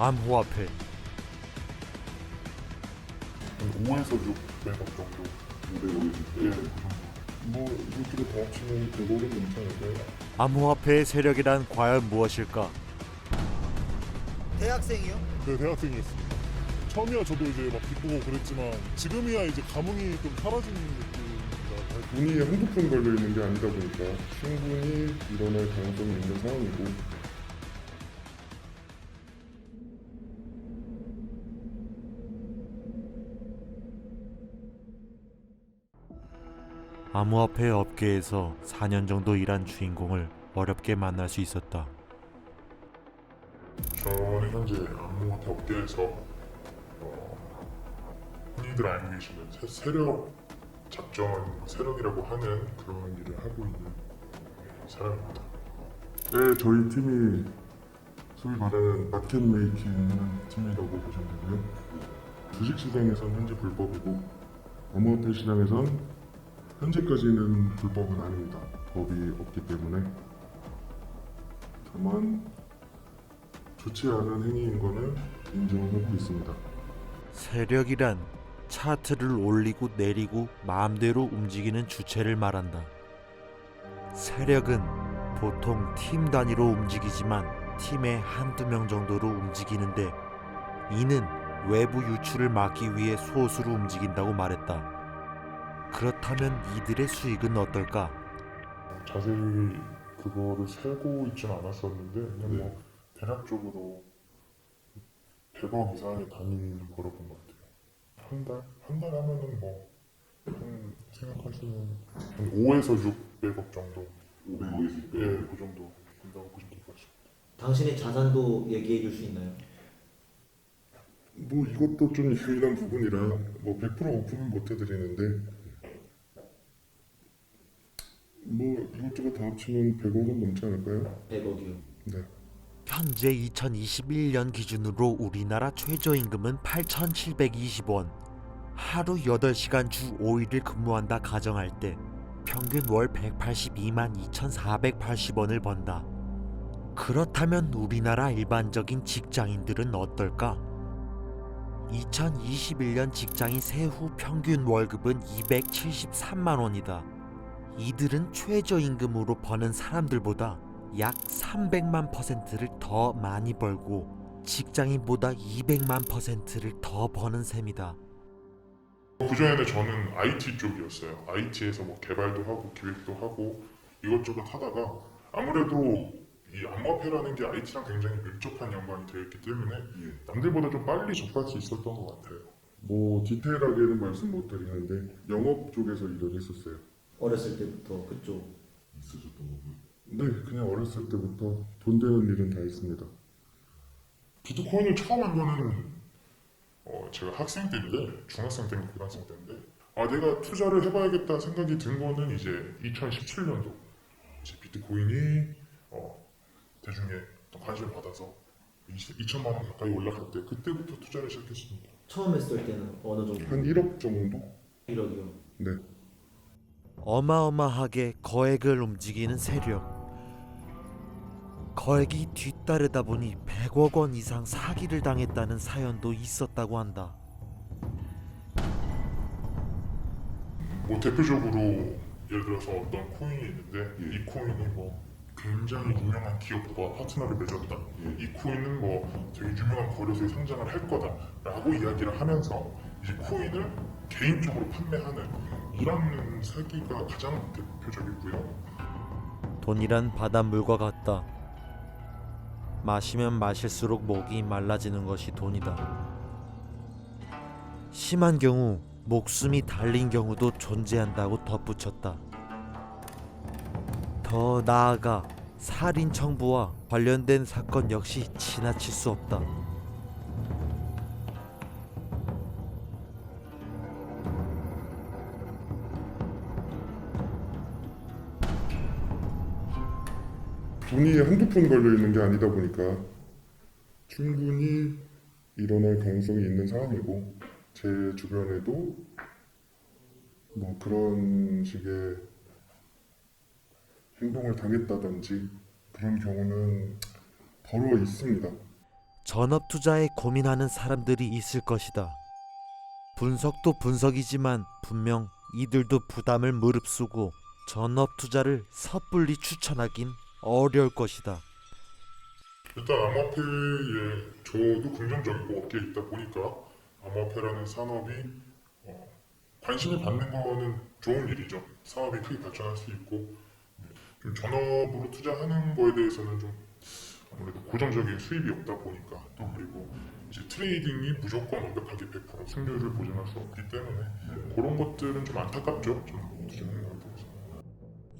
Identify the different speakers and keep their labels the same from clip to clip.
Speaker 1: 암호화폐
Speaker 2: 한 5에서 600억 정도.
Speaker 3: 550.
Speaker 2: 예. 뭐다 합치면 100억은 넘지 않을까요?
Speaker 1: 암호화폐의 세력이란 과연 무엇일까?
Speaker 4: 대학생이요?
Speaker 2: 네, 대학생이었습니다. 처음이야 저도 이제 막 기쁘고 그랬지만 지금이야 이제 감흥이 좀 사라지는 느낌입니다.
Speaker 3: 돈이 한두 푼 걸려 있는 게 아니다 보니까 충분히 일어날 가능성이 있는 상황이고
Speaker 1: 암호화폐 업계에서 4년 정도 일한 주인공을 어렵게 만날 수 있었다.
Speaker 2: 저는 현재 암호화폐 업계에서 어, 흔히들 알고 계시는 세- 세력 작전 세력이라고 하는 그런 일을 하고 있는 사람입니다.
Speaker 3: 네, 저희 팀이 소위 말하는 마켓 메이킹 팀이라고 보시면 되고요 주식 시장에선 현재 불법이고 암호화폐 시장에선 현재까지는 불법은 아닙니다 법이 없기 때문에 다만 좋지 않은 행위인 거는 인정하고 있습니다
Speaker 1: 세력이란 차트를 올리고 내리고 마음대로 움직이는 주체를 말한다. 세력은 보통 팀 단위로 움직이지만 팀의 한두 명 정도로 움직이는데 이는 외부 유출을 막기 위해 소수로 움직인다고 말했다. 그렇다면 이들의 수익은 어떨까?
Speaker 2: 자세히 그거를 세고 있지는 않았었는데 그냥 뭐 대략적으로 100억 이상의 단위를 걸어본 것 같아요. 한 달? 한 달 하면은 뭐 한, 생각하시면 한 5에서 600억 정도
Speaker 3: 550.
Speaker 2: 예, 그 정도 된다고 보시면 될 것 같습니다.
Speaker 4: 당신의 자산도 얘기해 줄 수 있나요?
Speaker 3: 뭐 이것도 좀 예민한 부분이라 뭐 100% 오픈은 못 해드리는데 뭐 이것저것 다 합치면 100억은 넘지 않을까요?
Speaker 4: 100억이요.
Speaker 3: 네.
Speaker 1: 현재 2021년 기준으로 우리나라 최저임금은 8,720원. 하루 8시간 주 5일을 근무한다 가정할 때 평균 월 182만 2,480원을 번다. 그렇다면 우리나라 일반적인 직장인들은 어떨까? 2021년 직장인 세후 평균 월급은 273만 원이다. 이들은 최저임금으로 버는 사람들보다 약 300만 퍼센트를 더 많이 벌고 직장인보다 200만 퍼센트를 더 버는 셈이다.
Speaker 2: 그전에는 저는 IT 쪽이었어요. IT에서 뭐 개발도 하고 기획도 하고 이것저것 하다가 아무래도 이 암호화폐라는 게 IT랑 굉장히 밀접한 연관이 되어 있기 때문에 남들보다 좀 빨리 접할 수 있었던 것 같아요.
Speaker 3: 뭐 디테일하게는 말씀 못 드리는데 영업 쪽에서 일을 했었어요.
Speaker 4: 어렸을 때부터 그쪽.
Speaker 3: 있으셨던 거고요. 네, 그냥 어렸을 때부터 돈 되는 일은 다 했습니다.
Speaker 2: 비트코인을 처음 한 거는 어, 제가 학생 때인데 중학생 때인가 고등학생 때인데 아 내가 투자를 해봐야겠다 생각이 든 거는 이제 2017년도 이제 비트코인이 어, 대중의 관심을 받아서 2천만 원 가까이 올라갈 때 그때부터 투자를 시작했습니다.
Speaker 4: 처음 했을 때는 어느 정도?
Speaker 3: 한 1억 정도?
Speaker 4: 1억이요.
Speaker 3: 네.
Speaker 1: 어마어마하게 거액을 움직이는 세력. 거액이 뒤따르다 보니 100억 원 이상 사기를 당했다는 사연도 있었다고 한다.
Speaker 2: 뭐 대표적으로 예를 들어서 어떤 코인이 있는데 이 코인이 뭐 굉장히 유명한 기업과 파트너를 맺었다. 이 코인은 뭐 되게 유명한 거래소에 상장을 할 거다라고 이야기를 하면서 이 코인을 개인적으로 판매하는 이런 사기가 가장 대표적이고요.
Speaker 1: 돈이란 바닷물과 같다. 마시면 마실수록 목이 말라지는 것이 돈이다. 심한 경우 목숨이 달린 경우도 존재한다고 덧붙였다. 더 나아가 살인 청부와 관련된 사건 역시 지나칠 수 없다.
Speaker 3: 돈이 한두 푼 걸려 있는 게 아니다 보니까 충분히 일어날 가능성이 있는 상황이고 제 주변에도 뭐 그런 식의 행동을 당했다든지 그런 경우는 더러 있습니다.
Speaker 1: 전업 투자에 고민하는 사람들이 있을 것이다. 분석도 분석이지만 분명 이들도 부담을 무릅쓰고 전업 투자를 섣불리 추천하긴 어려울 것이다.
Speaker 2: 일단 암호화폐에 저도 긍정적이고 업계에 있다 보니까 암호화폐라는 산업이 어, 관심을 받는 거는 좋은 일이죠. 사업이 크게 발전할 수 있고 네, 좀 전업으로 투자하는 거에 대해서는 좀 아무래도 고정적인 수입이 없다 보니까 또 그리고 이제 트레이딩이 무조건 완벽하게 100% 승률을 보장할 수 없기 때문에 그런 것들은 좀 안타깝죠. 저는 것 같아서.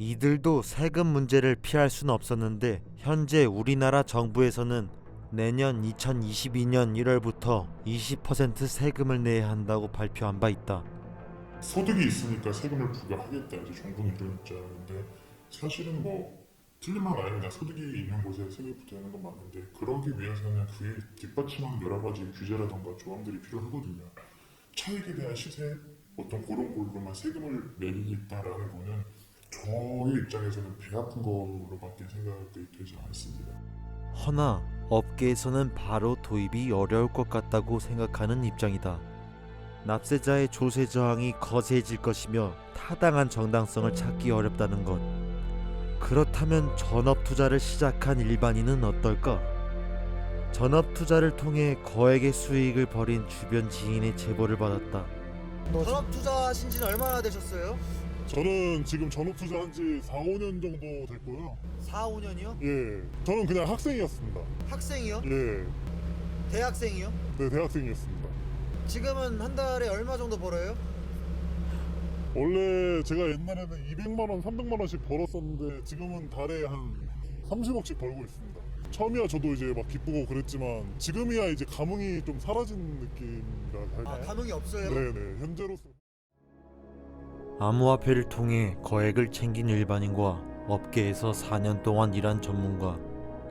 Speaker 1: 이들도 세금 문제를 피할 수는 없었는데 현재 우리나라 정부에서는 내년 2022년 1월부터 20% 세금을 내야 한다고 발표한 바 있다.
Speaker 2: 소득이 있으니까 세금을 부과하겠다 이제 정부는 이런 입장인데 사실은 뭐 틀린 말 아닙니다 소득이 있는 곳에 세금 부과하는 건 맞는데 그러기 위해서는 그에 뒷받침하는 여러 가지 규제라던가 조항들이 필요하거든요 차익에 대한 시세 어떤 그런 걸로만 세금을 매기겠다라는 거는 저의 입장에서는 배 아픈 거로밖에 생각이 되지 않습니다
Speaker 1: 허나 업계에서는 바로 도입이 어려울 것 같다고 생각하는 입장이다. 납세자의 조세 저항이 거세질 것이며 타당한 정당성을 찾기 어렵다는 것. 그렇다면 전업 투자를 시작한 일반인은 어떨까? 전업 투자를 통해 거액의 수익을 벌인 주변 지인의 제보를 받았다.
Speaker 5: 전업 투자하신 지는 얼마나 되셨어요?
Speaker 6: 저는 지금 전업 투자한 지 4, 5년 정도 됐고요.
Speaker 5: 4, 5년이요?
Speaker 6: 예. 저는 그냥 학생이었습니다.
Speaker 5: 학생이요?
Speaker 6: 예.
Speaker 5: 대학생이요?
Speaker 6: 네, 대학생이었습니다.
Speaker 5: 지금은 한 달에 얼마 정도 벌어요?
Speaker 6: 원래 제가 옛날에는 200만 원, 300만 원씩 벌었었는데 지금은 달에 한 30억씩 벌고 있습니다. 처음이야 저도 이제 막 기쁘고 그랬지만 지금이야 이제 감흥이 좀 사라진 느낌이라 할까요?
Speaker 5: 아, 감흥이 없어요?
Speaker 6: 네네. 현재로서
Speaker 1: 암호화폐를 통해 거액을 챙긴 일반인과 업계에서 4년 동안 일한 전문가.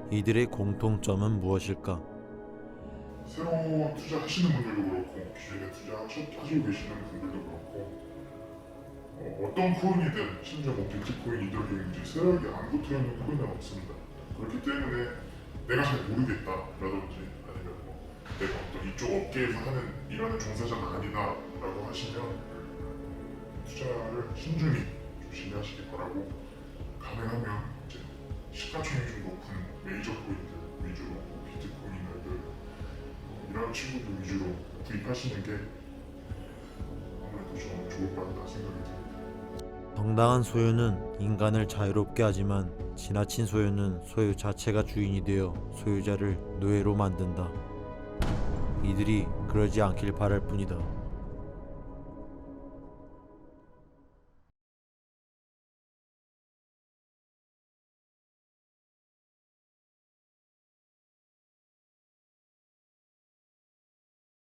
Speaker 1: 이들의 공통점은 무엇일까?
Speaker 2: 새로 투자하시는 분들도 그렇고 기존에 투자하시고 계시는 분들도 그렇고 어, 떤 코인이든 심지어 뭐 비트코인이든 이제 세력이 안 붙어 있는 코인은 없습니다. 그렇기 때문에 내가 잘 모르겠다라든지 아니면 뭐 내가 어떤 이쪽 업계에서 하는 일하는 종사자가 아니다라고 하시면 투자를 신중히 조심히 하시기 바라고 가능하면 이제 시가총액 좀 높은 메이저 코인들 위주로 비트코인들 어, 이런 친구들 위주로 구입하시는 게 아무래도 좀 좋을 것 같다 생각이 듭니다.
Speaker 1: 정당한 소유는 인간을 자유롭게 하지만 지나친 소유는 소유 자체가 주인이 되어 소유자를 노예로 만든다. 이들이 그러지 않길 바랄 뿐이다.